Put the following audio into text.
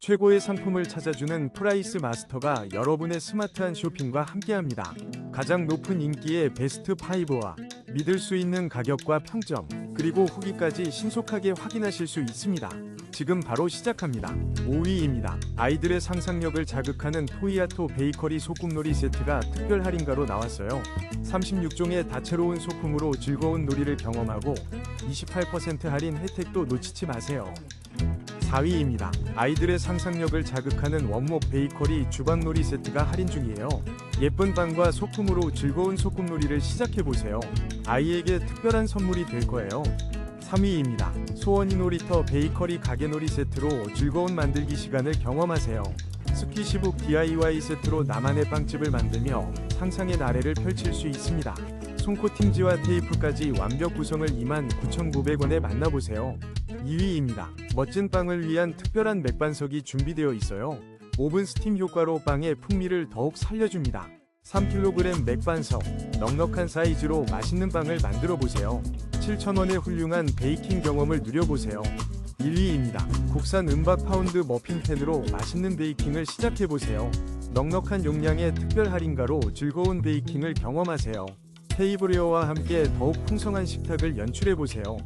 최고의 상품을 찾아주는 프라이스 마스터가 여러분의 스마트한 쇼핑과 함께합니다. 가장 높은 인기의 베스트 5와 믿을 수 있는 가격과 평점, 그리고 후기까지 신속하게 확인하실 수 있습니다. 지금 바로 시작합니다. 5위입니다. 아이들의 상상력을 자극하는 토이아토 베이커리 소꿉놀이 세트가 특별 할인가로 나왔어요. 36종의 다채로운 소품으로 즐거운 놀이를 경험하고 28% 할인 혜택도 놓치지 마세요. 4위입니다. 아이들의 상상력을 자극하는 원목 베이커리 주방놀이 세트가 할인 중이에요. 예쁜 빵과 소품으로 즐거운 소꿉놀이를 시작해보세요. 아이에게 특별한 선물이 될 거예요. 3위입니다. 소원이 놀이터 베이커리 가게놀이 세트로 즐거운 만들기 시간을 경험하세요. 스키시북 DIY 세트로 나만의 빵집을 만들며 상상의 나래를 펼칠 수 있습니다. 손코팅지와 테이프까지 완벽 구성을 29,900원에 만나보세요. 2위입니다. 멋진 빵을 위한 특별한 맥반석이 준비되어 있어요. 오븐 스팀 효과로 빵의 풍미를 더욱 살려줍니다. 3kg 맥반석, 넉넉한 사이즈로 맛있는 빵을 만들어 보세요. 7,000원의 훌륭한 베이킹 경험을 누려보세요. 1위입니다. 국산 은박 파운드 머핀팬으로 맛있는 베이킹을 시작해보세요. 넉넉한 용량의 특별 할인가로 즐거운 베이킹을 경험하세요. 테이블웨어와 함께 더욱 풍성한 식탁을 연출해보세요.